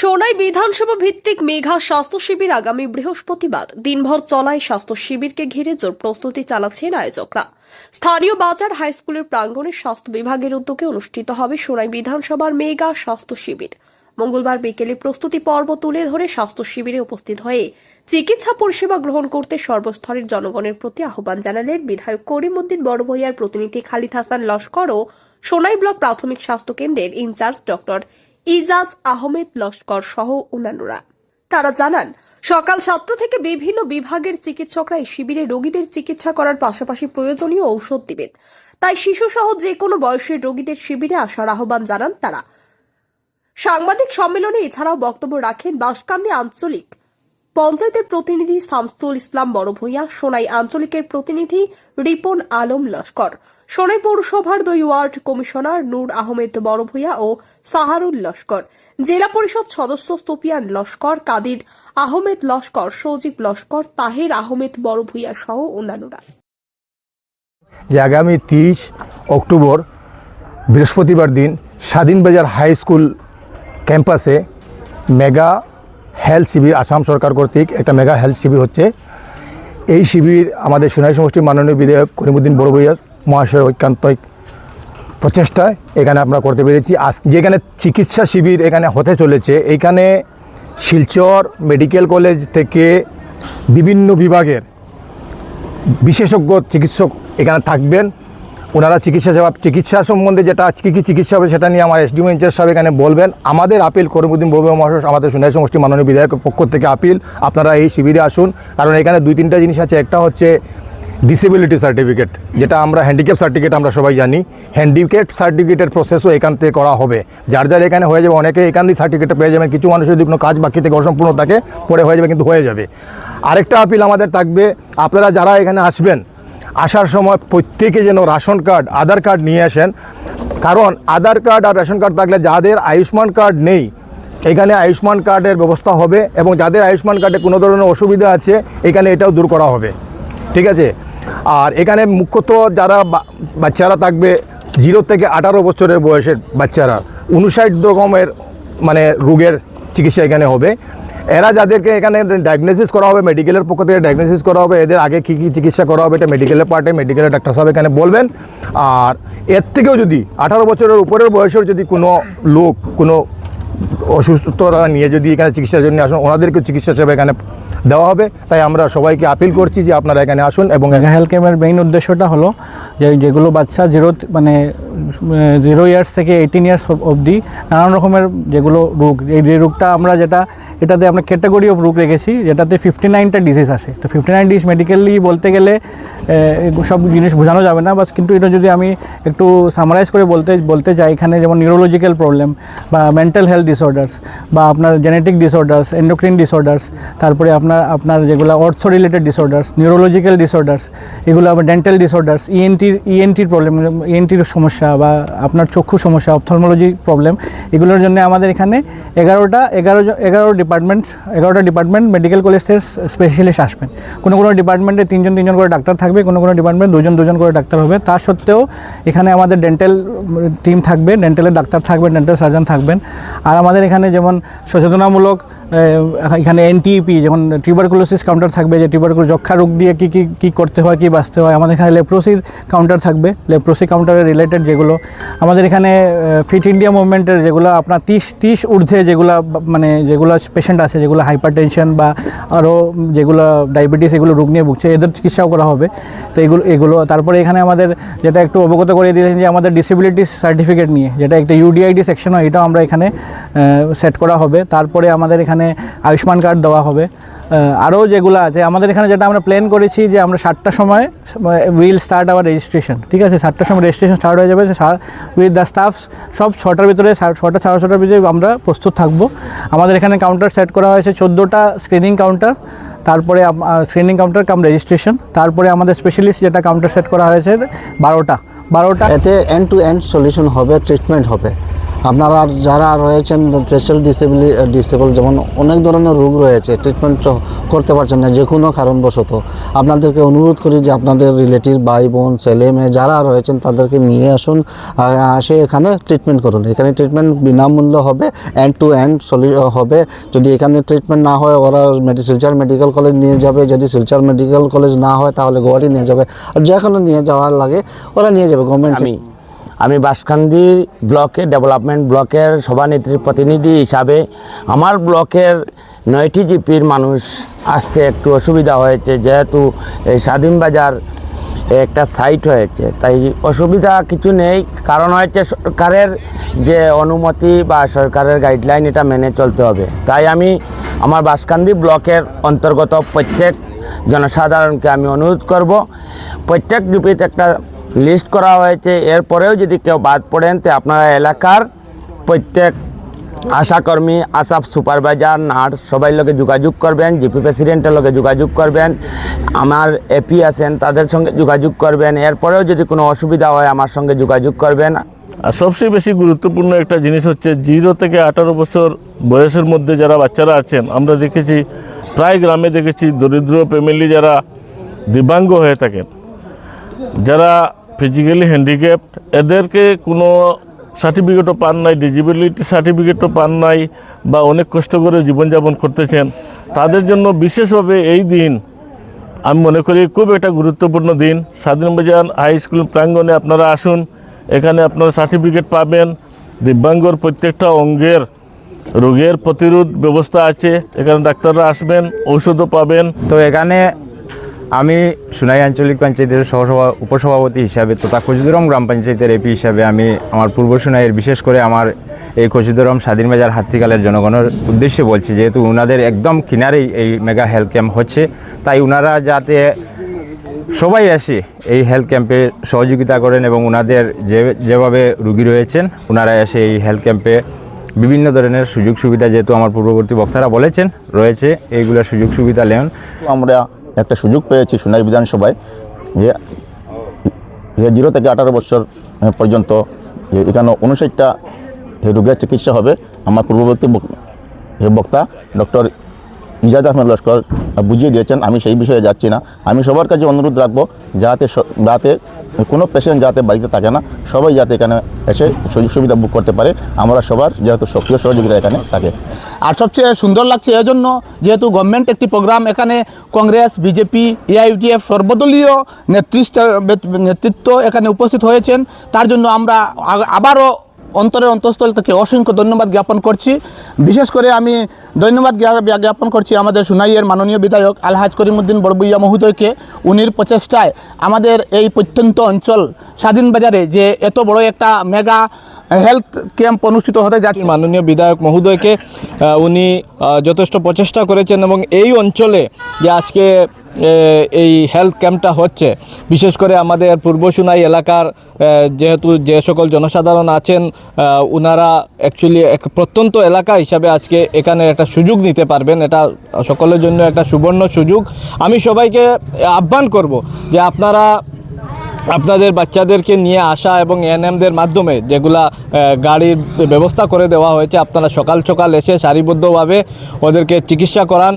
সোনাই বিধানসভা ভিত্তিক মেঘা স্বাস্থ্য শিবির আগামী বৃহস্পতিবার। দিনভর চলায় স্বাস্থ্য শিবিরকে ঘিরে জোর প্রস্তুতি চালাচ্ছেন আয়োজকরা। স্থানীয় বাজার হাই স্কুলের প্রাঙ্গণে স্বাস্থ্য বিভাগের উদ্যোগে অনুষ্ঠিত হবে সোনাই বিধানসভার মেঘা স্বাস্থ্য শিবির। মঙ্গলবার বিকেলে প্রস্তুতি পর্ব তুলে ধরে স্বাস্থ্য শিবিরে উপস্থিত হয়ে চিকিৎসা পরিষেবা গ্রহণ করতে সর্বস্তরের জনগণের প্রতি আহ্বান জানালেন বিধায়ক করিমউদ্দিন বড়ভূইয়ার প্রতিনিধি খালিদ হাসান লস্কর ও সোনাই ব্লক প্রাথমিক স্বাস্থ্য কেন্দ্রের in charge doctor Ejaz Ahmed Laskar সহ অন্যান্যরা। তারা জানান, সকাল সাতটা থেকে বিভিন্ন বিভাগের চিকিৎসকরা এই শিবিরে রোগীদের চিকিৎসা করার পাশাপাশি প্রয়োজনীয় ঔষধ দিবেন। তাই শিশু সহ যে কোনো বয়সের রোগীদের শিবিরে আসার আহ্বান জানান তারা। সাংবাদিক সম্মেলনে এছাড়াও বক্তব্য রাখেন বাসকান্দি আঞ্চলিক পঞ্চায়েতের প্রতিনিধি শামসুল ইসলাম বড়ভূইয়া সোনাই আঞ্চলিকের প্রতিনিধি রিপন আলম লস্কর। সোনাই পৌরসভার দুই ওয়ার্ড কমিশনার নূর আহমেদ বড়ভূইয়া ও সাহারুল লস্কর। জেলা পরিষদ সদস্য সুপিয়ান লস্কর, কাদির আহমেদ লস্কর, সজীব লস্কর, তাহের আহমেদ বড়ভূইয়া সহ অন্যান্যরা। যে আগামী তিরিশ অক্টোবর বৃহস্পতিবার দিন স্বাধীনবাজার হাই স্কুল ক্যাম্পাসে মেগা হেলথ শিবির আসাম সরকার কর্তৃক একটা মেগা হেলথ শিবির হচ্ছে। এই শিবির আমাদের সোনাই সমষ্টির মাননীয় বিধায়ক করিমুদ্দিন বড়বইয়ার মহাশয় ঐকান্তিক প্রচেষ্টায় এখানে আমরা করতে পেরেছি। আজ যেখানে চিকিৎসা শিবির এখানে হতে চলেছে এইখানে শিলচর মেডিকেল কলেজ থেকে বিভিন্ন বিভাগের বিশেষজ্ঞ চিকিৎসক এখানে থাকবেন। ওনারা চিকিৎসা সেবা চিকিৎসা সম্বন্ধে যেটা কী কী চিকিৎসা হবে সেটা নিয়ে আমার এসডিও ইনচার্জ সাহেব এখানে বলবেন। আমাদের আপিল করিমুদ্দিন বড় মহাশয়, আমাদের সোনাই সমষ্টি মাননীয় বিধায়কের পক্ষ থেকে আপিল। আপনারা এই শিবিরে আসুন, কারণ এখানে দুই তিনটা জিনিস আছে। একটা হচ্ছে ডিসেবিলিটি সার্টিফিকেট যেটা আমরা হ্যান্ডিক্যাপ সার্টিফিকেট আমরা সবাই জানি। হ্যান্ডিক্যাপ সার্টিফিকেটের প্রসেসও এখান থেকে করা হবে। যার যার এখানে হয়ে যাবে, অনেকে এখান থেকে সার্টিফিকেট পেয়ে যাবেন। কিছু মানুষের যদি কোনো কাজ বাকি থেকে অসম্পূর্ণ থাকে, পরে হয়ে যাবে, কিন্তু হয়ে যাবে। আরেকটা আপিল আমাদের থাকবে। আপনারা যারা এখানে আসবেন আসার সময় প্রত্যেকে যেন রেশন কার্ড, আধার কার্ড নিয়ে আসেন। কারণ আধার কার্ড আর রেশন কার্ড থাকলে যাদের আয়ুষ্মান কার্ড নেই, এখানে আয়ুষ্মান কার্ডের ব্যবস্থা হবে এবং যাদের আয়ুষ্মান কার্ডে কোনো ধরনের অসুবিধা আছে, এখানে এটাও দূর করা হবে। ঠিক আছে? আর এখানে মুখ্যত যারা বাচ্চারা থাকবে, জিরো থেকে আঠারো বছরের বয়সের বাচ্চারা উনষাট রকমের মানে রোগের চিকিৎসা এখানে হবে। এরা যাদেরকে এখানে ডায়াগনোসিস করা হবে মেডিকেলের পক্ষ থেকে ডায়াগনোসিস করা হবে, এদের আগে কী কী চিকিৎসা করা হবে, এটা মেডিকেলের পার্টে মেডিকেলের ডাক্তার সাহেব এখানে বলবেন। আর এর থেকেও যদি আঠারো বছরের উপরের বয়সের যদি কোনো লোক, কোনো অসুস্থতা নিয়ে যদি এখানে চিকিৎসার জন্য আসুন, ওনাদেরকেও চিকিৎসা সেবা এখানে দেওয়া হবে। তাই আমরা সবাইকে আপিল করছি যে আপনারা এখানে আসুন এবং হেলথ ক্যাম্পের মেইন উদ্দেশ্যটা হলো যে যেগুলো বাচ্চা জিরো মানে জিরো ইয়ার্স থেকে এইটিন ইয়ার্স অবধি নানান রকমের যেগুলো রোগ, এই যে রোগটা আমরা যেটা, এটাতে আমরা ক্যাটাগরি অফ রোগ রেখেছি, যেটাতে ফিফটি নাইনটা ডিজিজ আসে। তো ফিফটি নাইন ডিজ মেডিকেলি বলতে গেলে সব জিনিস বোঝানো যাবে না, বাস কিন্তু এটা যদি আমি একটু সামারাইজ করে বলতে বলতে চাই এখানে যেমন নিউরোলজিক্যাল প্রবলেম বা মেন্টাল হেলথ ডিসঅর্ডার্স বা আপনার জেনেটিক ডিসঅর্ডার্স এন্ডোক্রিন ডিসঅর্ডার্স তারপরে আপনার আপনার আপনার যেগুলো অর্থ রিলেটেড ডিসঅর্ডার্স নিউরোলজিক্যাল ডিসঅর্ডার্স এগুলো আবার ডেন্টাল ডিসঅর্ডার্স ইএনটির ইএনটির প্রবলেম ইএনটির সমস্যা বা আপনার চক্ষু সমস্যা অপথলমোলজি প্রবলেম এগুলোর জন্য আমাদের এখানে এগারোটা, এগারো এগারো ডিপার্টমেন্ট এগারোটা ডিপার্টমেন্ট মেডিকেল কলেজের স্পেশালিস্ট আসবেন। কোনো কোনো ডিপার্টমেন্টে তিনজন তিনজন করে ডাক্তার থাকবে, কোনো কোনো ডিপার্টমেন্ট দুজন দুজন করে ডাক্তার হবে। তা সত্ত্বেও এখানে আমাদের ডেন্টাল টিম থাকবে ডেন্টালের ডাক্তার থাকবেন ডেন্টাল সার্জন থাকবেন। আর আমাদের এখানে যেমন সচেতনামূলক এখানে এনটিপি যেমন টিউবারকুলোসিস কাউন্টার থাকবে, যে টিউবারকুলো যক্ষা রোগ দিয়ে কী কী কী করতে হয়, কী বাঁচতে হয়, আমাদের এখানে লেপ্রোসির কাউন্টার থাকবে। লেপ্রোসি কাউন্টারের রিলেটেড যেগুলো, আমাদের এখানে ফিট ইন্ডিয়া মুভমেন্টের যেগুলো আপনার তিরিশ তিরিশ ঊর্ধ্বে যেগুলো মানে যেগুলো পেশেন্ট আছে, যেগুলো হাইপার টেনশন বা আরও যেগুলো ডায়াবেটিস এগুলো রোগ নিয়ে ভুগছে, এদের চিকিৎসাও করা হবে। তো এগুলো এগুলো, তারপরে এখানে আমাদের যেটা একটু অবগত করে দিলেন যে আমাদের ডিসেবিলিটি সার্টিফিকেট নিয়ে, যেটা একটা ইউডিআইডি সেকশন হয়, এটাও আমরা এখানে সেট করা হবে। তারপরে আমাদের এখানে আয়ুষ্মান কার্ড দেওয়া হবে। আরও যেগুলো আছে, আমাদের এখানে যেটা আমরা প্ল্যান করেছি যে আমরা সাতটার সময়, উইল স্টার্ট আওয়ার রেজিস্ট্রেশন ঠিক আছে? সাতটার সময় রেজিস্ট্রেশন স্টার্ট হয়ে যাবে উইথ দ্য স্টাফ সব ছটার ভিতরে ছটা, সাড়ে ছটার ভিতরে আমরা প্রস্তুত থাকব। আমাদের এখানে কাউন্টার সেট করা হয়েছে, চোদ্দোটা স্ক্রিনিং কাউন্টার তারপরে স্ক্রিনিং কাউন্টার কাম রেজিস্ট্রেশন তারপরে আমাদের স্পেশালিস্ট যেটা কাউন্টার সেট করা হয়েছে, বারোটা। বারোটা এতে এন্ড টু এন্ড সলিউশন হবে ট্রিটমেন্ট হবে। আপনারা যারা রয়েছেন স্পেশাল ডিসেবল ডিসেবল যেমন অনেক ধরনের রোগ রয়েছে ট্রিটমেন্ট করতে পারছেন না, যে কোনো কারণবশত। আপনাদেরকে অনুরোধ করি যে আপনাদের রিলেটিভ ভাই, বোন, ছেলে, মেয়ে যারা রয়েছেন, তাদেরকে নিয়ে আসুন আসে এখানে ট্রিটমেন্ট করুন। এখানে ট্রিটমেন্ট বিনামূল্য হবে এন্ড টু এন্ড সলি হবে। যদি এখানে ট্রিটমেন্ট না হয়, ওরা মেডি, শিলচর মেডিকেল কলেজ নিয়ে যাবে। যদি শিলচর মেডিকেল কলেজ না হয়, তাহলে গুয়াহাটি নিয়ে যাবে। আর যেখানে নিয়ে যাওয়ার লাগে, ওরা নিয়ে যাবে গভর্নমেন্ট আমি বাসকান্দি ব্লকে ডেভেলপমেন্ট ব্লকের সভানেত্রীর প্রতিনিধি হিসাবে আমার ব্লকের নয়টি জিপির মানুষ আসতে একটু অসুবিধা হয়েছে, যেহেতু এই স্বাধীন বাজার একটা সাইট হয়েছে। তাই অসুবিধা কিছু নেই, কারণ হয়েছে সরকারের যে অনুমতি বা সরকারের গাইডলাইন এটা মেনে চলতে হবে। তাই আমি আমার বাসকান্দি ব্লকের অন্তর্গত প্রত্যেক জনসাধারণকে আমি অনুরোধ করব, প্রত্যেক ডিপিতে একটা লিস্ট করা হয়েছে। এরপরেও যদি কেউ বাদ পড়েন, তো আপনারা এলাকার প্রত্যেক আশাকর্মী আশা সুপারভাইজার, নার্স সবাই লোকে যোগাযোগ করবেন, জিপি প্রেসিডেন্টের লোকে যোগাযোগ করবেন, আমার এপি আছেন, তাদের সঙ্গে যোগাযোগ করবেন। এরপরেও যদি কোনো অসুবিধা হয়, আমার সঙ্গে যোগাযোগ করবেন। আর সবচেয়ে বেশি গুরুত্বপূর্ণ একটা জিনিস হচ্ছে, জিরো থেকে আঠারো বছর বয়সের মধ্যে যারা বাচ্চারা আছেন, আমরা দেখেছি, প্রায় গ্রামে দেখেছি, দরিদ্র ফ্যামিলি যারা দিব্যাঙ্গ হয়ে থাকেন। যারা ফিজিক্যালি হ্যান্ডিক্যাপ্ট এদেরকে কোনো সার্টিফিকেটও পান নাই ডিজিবিলিটি সার্টিফিকেটও পান নাই, বা অনেক কষ্ট করে জীবনযাপন করতেছেন, তাদের জন্য বিশেষভাবে এই দিন আমি মনে করি খুব একটা গুরুত্বপূর্ণ দিন। স্বাধীনবাজার হাই স্কুল প্রাঙ্গণে আপনারা আসুন, এখানে আপনারা সার্টিফিকেট পাবেন। দিব্যাঙ্গর প্রত্যেকটা অঙ্গের রোগের প্রতিরোধ ব্যবস্থা আছে, এখানে ডাক্তাররা আসবেন, ঔষধও পাবেন। তো এখানে আমি সোনাই আঞ্চলিক পঞ্চায়েতের সহসভা, উপসভাপতি হিসাবে তথা কচুদরম গ্রাম পঞ্চায়েতের এপি হিসাবে আমি আমার পূর্ব সোনাইয়ের, বিশেষ করে আমার এই কচুদরম স্বাধীন বাজার হাতিকালের জনগণের উদ্দেশ্যে বলছি, যেহেতু ওনাদের একদম কিনারেই এই মেগা হেলথ ক্যাম্প হচ্ছে, তাই ওনারা যাতে সবাই আসে এই হেলথ ক্যাম্পে সহযোগিতা করেন এবং ওনাদের যে, যেভাবে রুগী রয়েছেন ওনারা এসে এই হেলথ ক্যাম্পে বিভিন্ন ধরনের সুযোগ সুবিধা, যেহেতু আমার পূর্ববর্তী বক্তারা বলেছেন, রয়েছে, এইগুলো সুযোগ সুবিধা নেন। আমরা একটা সুযোগ পেয়েছি সোনাই বিধানসভায় যে জিরো থেকে আঠারো বছর পর্যন্ত এখানে উনষাটটা রোগের চিকিৎসা হবে, আমার পূর্ববর্তী বক্তা ডক্টর ইজাজ আহমেদ লস্কর বুঝিয়ে দিয়েছেন, আমি সেই বিষয়ে যাচ্ছি না। আমি সবার কাছে অনুরোধ রাখব, যাতে যাতে কোনো পেশেন্ট যাতে বাড়িতে থাকে না, সবাই যাতে এখানে এসে সুযোগ সুবিধা বুক করতে পারে, আমরা সবার যেহেতু সক্রিয় সহযোগিতা এখানে থাকে। আর সবচেয়ে সুন্দর লাগছে এজন্য যেহেতু গভর্নমেন্ট একটি প্রোগ্রাম এখানে কংগ্রেস বিজেপি এআইউটিএফ সর্বদলীয় নেতৃত্ব নেতৃত্ব এখানে উপস্থিত হয়েছেন। তার জন্য আমরা আবারও অন্তরের অন্তঃস্থল থেকে অসংখ্য ধন্যবাদ জ্ঞাপন করছি। বিশেষ করে আমি ধন্যবাদ জ্ঞাপন করছি আমাদের সুনাইয়ের মাননীয় বিধায়ক আলহাজ করিমুদ্দিন বড়বুইয়া মহোদয়কে। উনির প্রচেষ্টায় আমাদের এই প্রত্যন্ত অঞ্চল স্বাধীন বাজারে যে এত বড় একটা মেগা হেলথ ক্যাম্প অনুষ্ঠিত হতে যাচ্ছে। মাননীয় বিধায়ক মহোদয়কে উনি যথেষ্ট প্রচেষ্টা করেছেন এবং এই অঞ্চলে যে আজকে এই হেলথ ক্যাম্পটা হচ্ছে। বিশেষ করে আমাদের পূর্ব সুনাই এলাকার যেহেতু যে সকল জনসাধারণ আছেন ওনারা অ্যাকচুয়ালি এক প্রত্যন্ত এলাকা হিসাবে আজকে এখানে একটা সুযোগ নিতে পারবেন। এটা সকলের জন্য একটা সুবর্ণ সুযোগ। আমি সবাইকে আহ্বান করব যে আপনারা আপনাদের বাচ্চাদেরকে নিয়ে আসা এবং এএনএমদের মাধ্যমে যেগুলা গাড়ির ব্যবস্থা করে দেওয়া হয়েছে, আপনারা সকাল সকাল এসে সারিবদ্ধভাবে ওদেরকে চিকিৎসা করান।